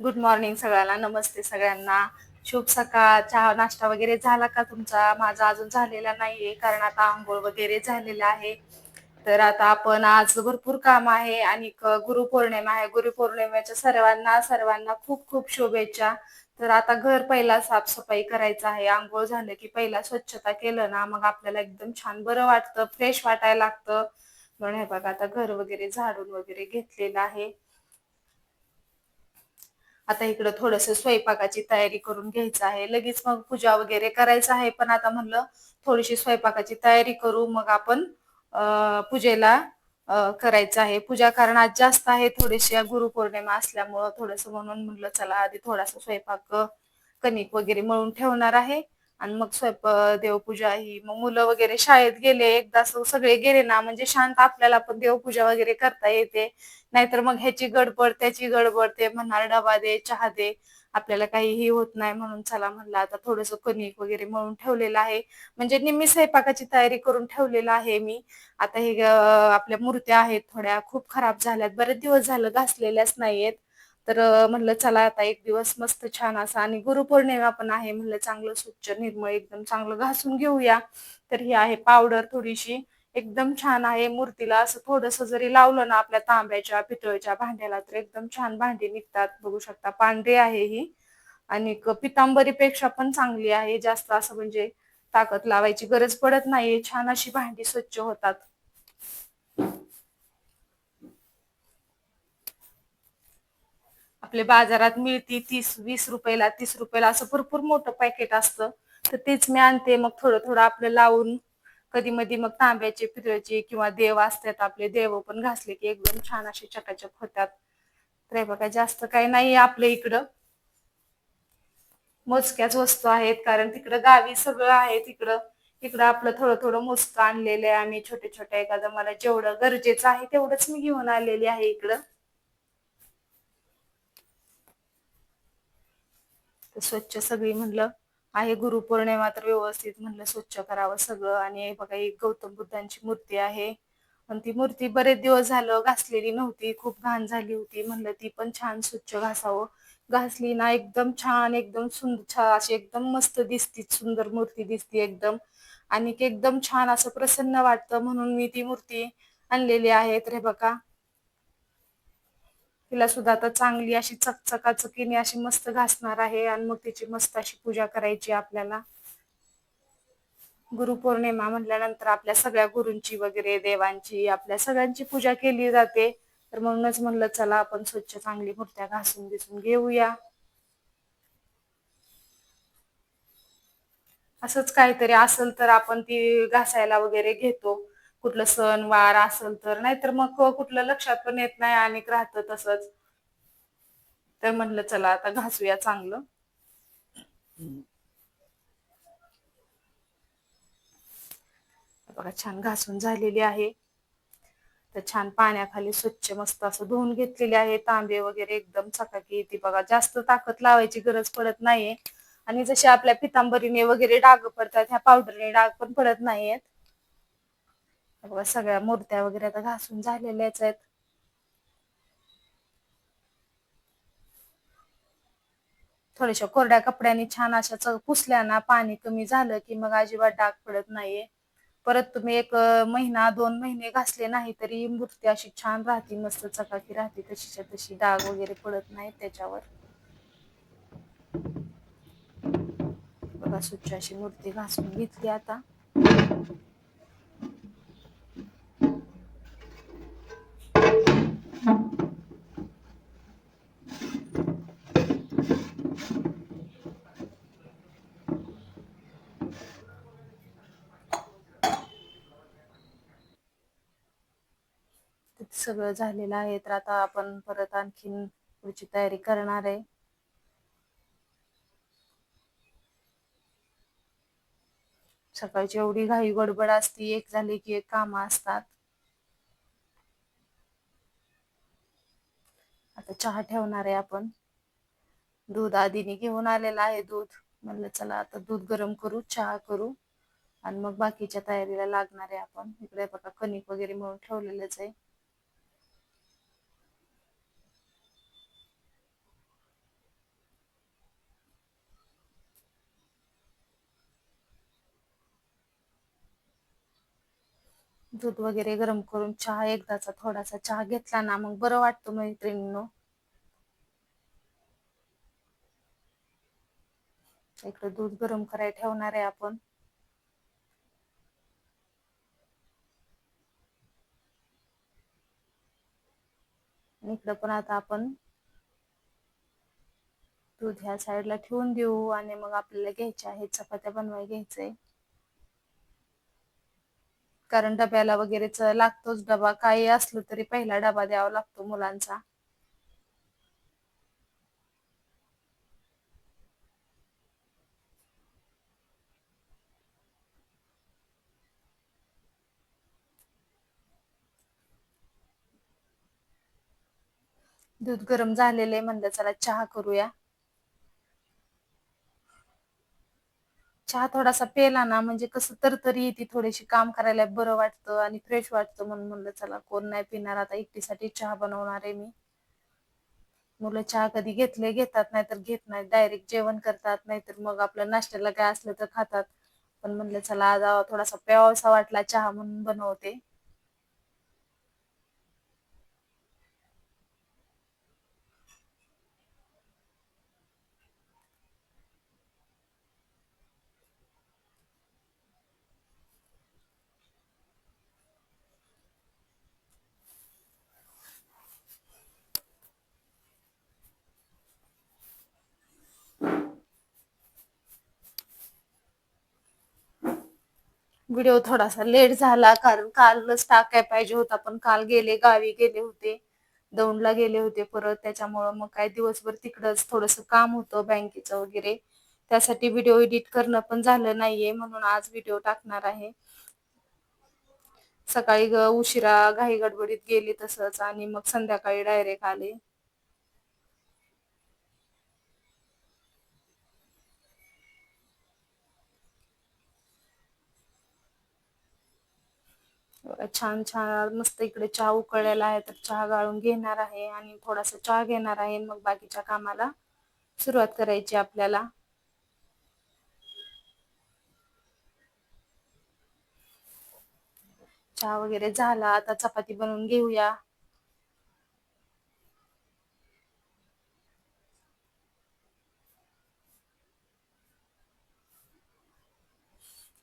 Good morning सगळ्यांना नमस्ते सगळ्यांना. शुभ सकाळ. चहा नाश्ता वगैरे झाला का तुमचा? माझा अजून झालेला नाहीये कारण आता आंघोळ वगैरे झालेला आहे. तर आता आपण आज भरपूर काम आहे आणि गुरुपौर्णिमा आहे. गुरुपौर्णिमेच्या सर्वांना सर्वांना खूप खूप शुभेच्छा. तर आता घर पहिला साफसफाई करायचं आहे. आंघोळ झालं की पहिला स्वच्छता केलं ना मग आपल्याला एकदम छान बरं वाटतं. फ्रेश वाटायला लागतं. म्हणून हे बघा आता घर वगैरे झाडून वगैरे घेतलेलं आहे. आता इकडं थोडस स्वयंपाकाची तयारी करून घ्यायचं आहे. लगेच मग पूजा वगैरे करायचं आहे पण आता म्हणलं थोडीशी स्वयंपाकाची तयारी करू मग आपण पूजेला करायचं आहे. पूजा कारण आज जास्त आहे थोडीशी गुरुपौर्णिमा असल्यामुळं थोडस म्हणून म्हणलं चला आधी थोडासा स्वयंपाक कणिक वगैरे मळून ठेवणार आहे. आणि मग स्वयंपाक देवपूजा ही मग मुलं वगैरे शाळेत गेले एकदा सगळे गेले ना म्हणजे शांत आपल्याला पण देवपूजा वगैरे करता येते. नाहीतर मग ह्याची गडबड त्याची गडबड ते म्हणणार डबा दे चहा दे आपल्याला काहीही होत नाही म्हणून चला म्हणलं आता थोडस कणिक वगैरे मळून ठेवलेलं आहे. म्हणजे निम्मी स्वयंपाकाची तयारी करून ठेवलेलं आहे मी. आता हे आपल्या मूर्त्या आहेत थोड्या खूप खराब झाल्यात बरेच दिवस झालं घासलेल्याच नाहीयेत. तर म्हणलं चला आता एक दिवस मस्त छान असा आणि गुरुपौर्णिमा पण आहे म्हणलं चांगलं स्वच्छ निर्मळ एकदम चांगलं घासून घेऊया. तर ही आहे पावडर थोडीशी. एकदम छान आहे मूर्तीला असं थोडस जरी लावलं ना आपल्या तांब्याच्या पितळच्या भांड्याला तर एकदम छान भांडी निघतात. बघू शकता पांढरी आहे ही. आणि पितांबरीपेक्षा पण चांगली आहे. जास्त असं म्हणजे ताकद लावायची गरज पडत नाहीये. छान अशी भांडी स्वच्छ होतात. आपल्या बाजारात मिळती तीस वीस रुपयाला तीस रुपयाला असं भरपूर मोठं पॅकेट असतं. तर तेच मी आणते. मग थोडं थोडं आपलं लावून कधी मधी मग तांब्याचे पितळ्याचे किंवा देव असतात आपले देव पण घासले की एकदम छान असे चकाचक होतात. तर बघा जास्त काही नाही आपल्या इकडं. मोजक्याच वस्तू आहेत कारण तिकडं गावी सगळं आहे तिकडं. इकडं आपलं थोडं थोडं मोजकं आणलेलं आहे आम्ही छोटे छोटे. एखादं मला जेवढं गरजेचं आहे तेवढंच मी घेऊन आलेली आहे इकडं. तर स्वच्छ सगळी म्हणलं आहे गुरुपौर्णिमा तर व्यवस्थित म्हणलं स्वच्छ करावं सगळं. आणि बघा एक गौतम बुद्धांची मूर्ती आहे. आणि ती मूर्ती बरेच दिवस झालं घासलेली नव्हती. खूप घाण झाली होती. म्हणलं ती पण छान स्वच्छ घासावं. घासली ना एकदम छान एकदम सुंदर अशी एकदम मस्त दिसती सुंदर मूर्ती दिसती एकदम. आणि एकदम छान असं प्रसन्न वाटतं म्हणून मी ती मूर्ती आणलेली आहे. तर हे बघा तिला सुद्धा आता चांगली अशी चकचकाचकीने अशी मस्त घासणार आहे आणि मग तिची मस्त अशी पूजा करायची आपल्याला. गुरुपौर्णिमा म्हटल्यानंतर आपल्या सगळ्या गुरूंची वगैरे देवांची आपल्या सगळ्यांची पूजा केली जाते. तर म्हणूनच म्हणलं चला आपण स्वच्छ चांगली मूर्त्या घासून दिसून घेऊया. असंच काहीतरी असेल तर आपण ती घासायला वगैरे घेतो. कुठलं सण वार असेल तर. नाहीतर मग कुठलं लक्षात पण येत नाही आणि राहतं तसंच. तर म्हणलं चला आता घासूया चांगलं. बघा छान घासून झालेली आहे. तर छान पाण्याखाली स्वच्छ मस्त असं धुवून घेतलेले आहे. तांबे वगैरे एकदम चकाकी येते बघा. जास्त ताकद लावायची गरज पडत नाहीये. आणि जसे आपल्या पितांबरीने वगैरे डाग पडतात ह्या पावडरने डाग पण पडत नाहीयेत. बघा सगळ्या मूर्त्या वगैरे आता घासून झालेल्याच आहेत. थोड्याशा कोरड्या कपड्यांनी छान अशा पुसल्याना पुसल्या ना पाणी कमी झालं की मग अजिबात डाग पडत नाहीये. परत तुम्ही एक महिना दोन महिने घासले नाही तरी मूर्ती अशी छान राहते मस्त चकाकी राहते तशीच्या तशी डाग वगैरे पडत नाहीत त्याच्यावर. बघा स्वच्छ अशी मूर्ती घासून घेतली आता. सगळं झालेलं आहे तर आता आपण परत आणखीन पुढची तयारी करणार आहे. सकाळची एवढी घाई गडबड असती एक झाली की एक काम असतात. आता चहा ठेवणार आहे आपण. दूध आधीने घेऊन आलेलं आहे दूध. म्हणलं चला आता दूध गरम करू चहा करू. आणि मग बाकीच्या तयारीला लागणार आहे आपण. इकडे बघा कणिक वगैरे मिळून ठेवलेलंच आहे. दूध वगैरे गरम करून चहा एकदाचा थोडासा चहा घेतला ना मग बरं वाटतं मैत्रिणीनो. इकडे दूध गरम करायला ठेवणार आहे आपण. इकडं पण आता आपण दूध ह्या साईडला ठेवून देऊ आणि मग आपल्याला घ्यायचे आहेत चपात्या बनवाय घ्यायचंय. कारण डब्याला वगैरेच लागतोच डबा. काही असलं तरी पहिला डबा द्यावा लागतो मुलांचा. दूध गरम झालेले म्हणलं चला चहा करूया. चहा थोडासा पेला ना म्हणजे कसं तरतरी येते थोडीशी काम करायला बरं वाटतं आणि फ्रेश वाटतं म्हणून म्हणलं चला कोण नाही पिणार आता एकटीसाठी चहा बनवणार आहे मी. मुलं चहा कधी घेतले घेतात नाही तर घेत नाहीत. डायरेक्ट जेवण करतात नाहीतर मग आपलं नाश्त्याला काय असलं तर खातात. पण म्हणलं चला आज थोडासा प्यावासा वाटला चहा म्हणून बनवते. व्हिडिओ थोडासा लेट झाला कारण कालच टाकाय पाहिजे होता. पण काल गेले गावी गेले होते दौंडला गेले होते परत. त्याच्यामुळं मग काय दिवसभर तिकडच थोडस काम होतं बँकेचं वगैरे. त्यासाठी व्हिडिओ एडिट करणं पण झालं नाहीये म्हणून आज व्हिडिओ टाकणार आहे. सकाळी उशिरा घाई गडबडीत गेली तसंच आणि मग संध्याकाळी डायरेक्ट आले. छान छान मस्त इकडे चहा उकळलेला आहे तर चहा गाळून घेणार आहे आणि थोडासा चहा घेणार आहे. मग बाकीच्या कामाला सुरुवात करायची आपल्याला. चहा वगैरे झाला आता चपाती बनवून घेऊया.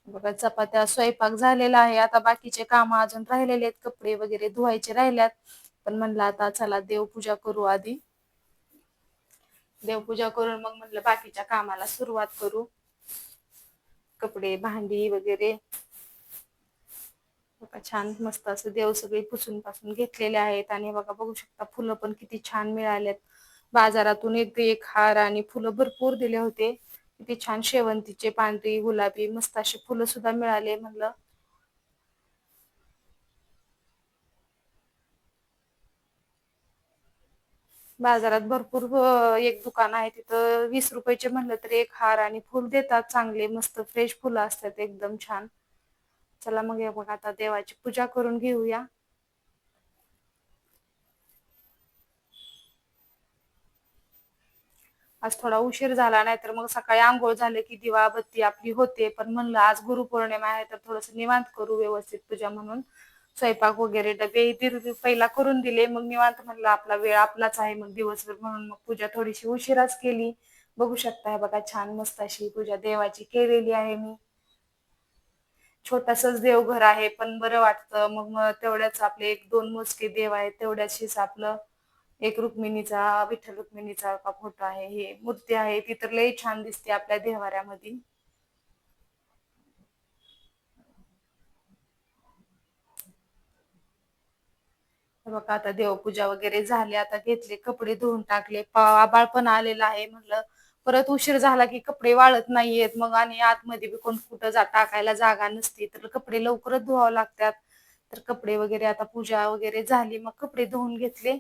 बघा चपात्या स्वयंपाक झालेला आहे. आता बाकीचे काम अजून राहिलेले आहेत. कपडे वगैरे धुवायचे राहिल्यात. पण म्हणलं आता चला देवपूजा करू आधी. देवपूजा करून मग म्हणलं बाकीच्या कामाला सुरुवात करू. कपडे भांडी वगैरे. बघा छान मस्त असं देव सगळे पुसून पासून घेतलेले आहेत. आणि बघा बघू शकता फुलं पण किती छान मिळालेत. बाजारातून एक एक हार आणि फुलं भरपूर दिले होते. किती छान शेवंतीचे पांढरी गुलाबी मस्त असे फुलं सुद्धा मिळाले म्हणलं. बाजारात भरपूर एक दुकान आहे तिथं वीस रुपयाचे म्हणलं तरी एक हार आणि फुल देतात चांगले मस्त फ्रेश फुलं असतात एकदम छान. चला मग हे बघा आता देवाची पूजा करून घेऊया. आज थोडा उशीर झाला नाही तर मग सकाळी आंघोळ झाले की दिवा बत्ती आपली होते. पण म्हणलं आज गुरुपौर्णिमा आहे तर थोडस निवांत करू व्यवस्थित पूजा म्हणून. स्वयंपाक वगैरे डबे पहिला करून दिले. मग निवांत म्हणलं आपला वेळ आपलाच आहे. मग दिवसभर म्हणून मग पूजा थोडीशी उशिराच केली. बघू शकता बघा छान मस्त अशी पूजा देवाची केलेली आहे मी. छोटसच देवघर आहे पण बरं वाटतं. मग तेवढ्याच आपले एक दोन मोजके देव आहेत तेवढ्याशीच आपलं एक रुक्मिणीचा विठ्ठल रुक्मिणीचा का फोटो आहे हे मूर्ती आहे ती तर लय छान दिसते आपल्या देवाऱ्यामध्ये बघा आता देवपूजा वगैरे झाली आता घेतले कपडे धुवून टाकले आबाळ पण आलेला आहे म्हणलं. परत उशीर झाला की कपडे वाळत नाहीयेत मग आणि आतमध्ये बी कोण कुठं जा टाकायला जागा नसते तर कपडे लवकरच धुवावं लागतात. तर कपडे वगैरे आता पूजा वगैरे झाली मग कपडे धुवून घेतले.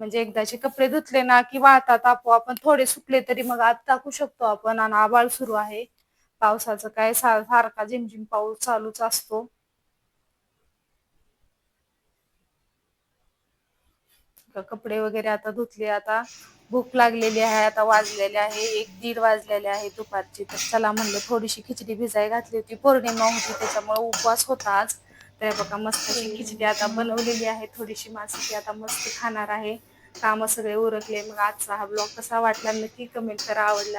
म्हणजे एकदाचे कपडे धुतले ना की वाळतात आपोआप आपण थोडे सुकले तरी मग आत टाकू शकतो आपण आणि आबाळ सुरू आहे. पावसाचं काय सारखा झिमझिम पाऊस चालूच असतो. कपडे वगैरे आता धुतले आता भूक लागलेली आहे आता वाजलेले आहे एक दीड वाजलेले आहे दुपारची. तर चला म्हणलं थोडीशी खिचडी भिजाय घातली होती. पौर्णिमा होती त्याच्यामुळे उपवास होता आज. तर बघा मस्त अशी खिचडी आता बनवलेली आहे. थोडीशी माणसं ती आता मस्त खाणार आहे. कामं सगळे उरकले. मग आजचा हा ब्लॉग कसा वाटला नक्की कमेंट करा. आवडला